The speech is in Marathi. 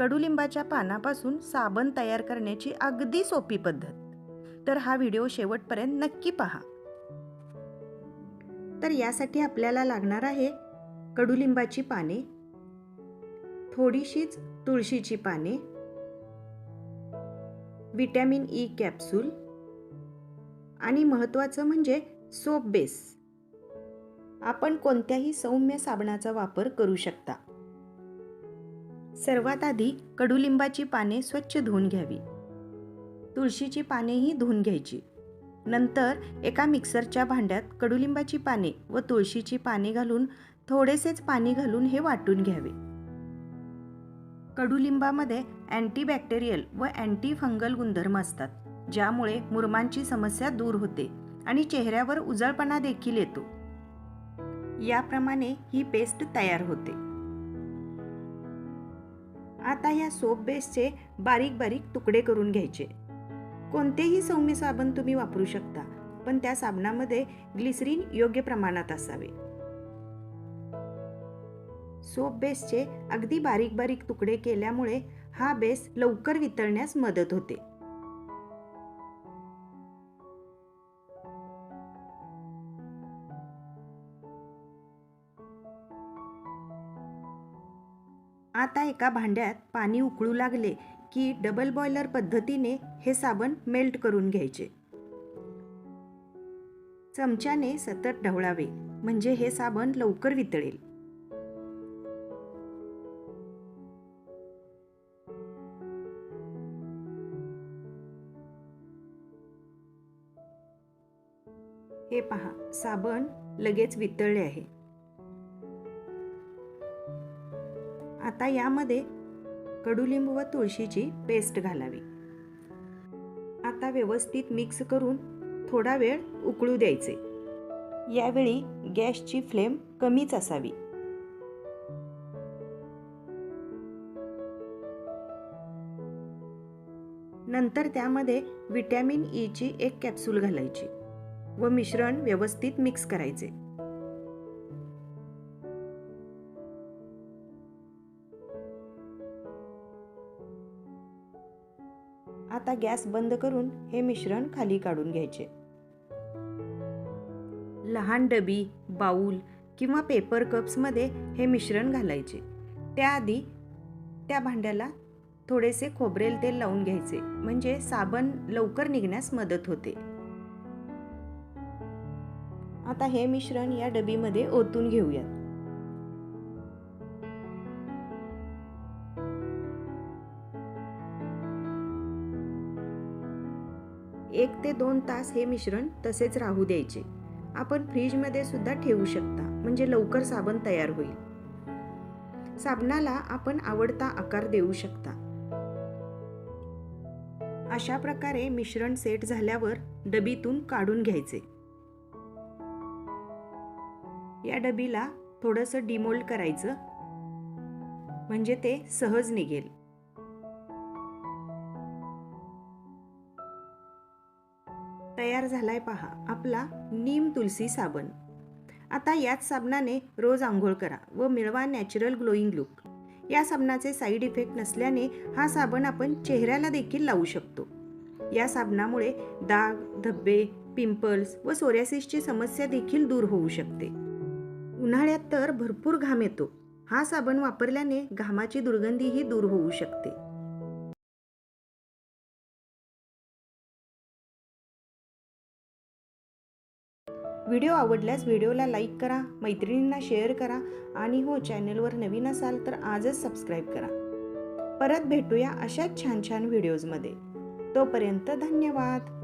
कडुलिंबाच्या पानापासून साबण तयार करण्याची अगदी सोपी पद्धत. तर हा व्हिडिओ शेवटपर्यंत नक्की पहा. तर यासाठी आपल्याला लागणार आहे कडुलिंबाची पाने थोडीशीच तुळशीची पाने विटॅमिन ई कॅप्सूल आणि महत्त्वाचं म्हणजे सोप बेस. आपण कोणत्याही सौम्य साबणाचा वापर करू शकता. सर्वात आधी कडुलिंबाची पाने स्वच्छ धुवून घ्यावी. तुळशीची पानेही धुवून घ्यायची. नंतर एका मिक्सरच्या भांड्यात कडुलिंबाची पाने व तुळशीची पाने घालून थोडेसेच पाणी घालून हे वाटून घ्यावे. कडुलिंबामध्ये अँटीबॅक्टेरियल व अँटी फंगल गुणधर्म असतात ज्यामुळे मुरमांची समस्या दूर होते आणि चेहऱ्यावर उजळपणा देखील येतो. याप्रमाणे ही पेस्ट तयार होते. आता या सोप बेसचे बारीक बारीक तुकडे करून घ्यायचे. कोणतेही सौम्य साबण तुम्ही वापरू शकता पण त्या साबणामध्ये ग्लिसरीन योग्य प्रमाणात असावे. सोप बेसचे अगदी बारीक बारीक तुकडे केल्यामुळे हा बेस लवकर वितळण्यास मदत होते. आता एका भांड्यात पाणी उकळू लागले की डबल बॉयलर पद्धतीने हे साबण मेल्ट करून घ्यायचे. चमच्याने सतत ढवळावे म्हणजे हे साबण लवकर वितळेल. हे पहा साबण लगेच वितळले आहे. आता यामध्ये कडुलिंबू व तुळशीची पेस्ट घालावी. आता व्यवस्थित मिक्स करून थोडा वेळ उकळू द्यायचे. यावेळी गॅसची फ्लेम कमीच असावी. नंतर त्यामध्ये विटॅमिन ईची e एक कॅप्सूल घालायची व मिश्रण व्यवस्थित मिक्स करायचे. आता गॅस बंद करून हे मिश्रण खाली काढून घ्यायचे. लहान डबी बाऊल किंवा पेपर कप्समध्ये हे मिश्रण घालायचे. त्याआधी त्या भांड्याला थोडेसे खोबरेल तेल लावून घ्यायचे म्हणजे साबण लवकर निघण्यास मदत होते. आता हे मिश्रण या डबीमध्ये ओतून घेऊयात. एक ते दोन तास हे मिश्रण तसेच राहू द्यायचे. आपण फ्रीजमध्ये सुद्धा ठेवू शकता म्हणजे लवकर साबण तयार होईल. साबणाला आपण आवडता आकार देऊ शकता. अशा प्रकारे मिश्रण सेट झाल्यावर डबीतून काढून घ्यायचे. या डबीला थोडंसं डिमोल्ड करायचं म्हणजे ते सहज निघेल. तयार झालाय पहा आपला नीम तुलसी साबण. आता याच साबणाने रोज आंघोळ करा व मिळवा नॅचरल ग्लोईंग लुक या साबणाचे साईड इफेक्ट नसल्याने हा साबण आपण चेहऱ्याला देखील लावू शकतो. या साबणामुळे दाग धब्बे पिंपल्स व सोऱ्यासिसची समस्या देखील दूर होऊ शकते. उन्हाळ्यात तर भरपूर घाम येतो. हा साबण वापरल्याने घामाची दुर्गंधीही दूर होऊ शकते. व्हिडिओ आवडल्यास व्हिडिओला लाईक करा मैत्रिणींना शेअर करा आणि हो चॅनलवर नवीन असाल तर आजच सबस्क्राईब करा. परत भेटूया अशाच छान छान व्हिडिओजमध्ये. तोपर्यंत धन्यवाद.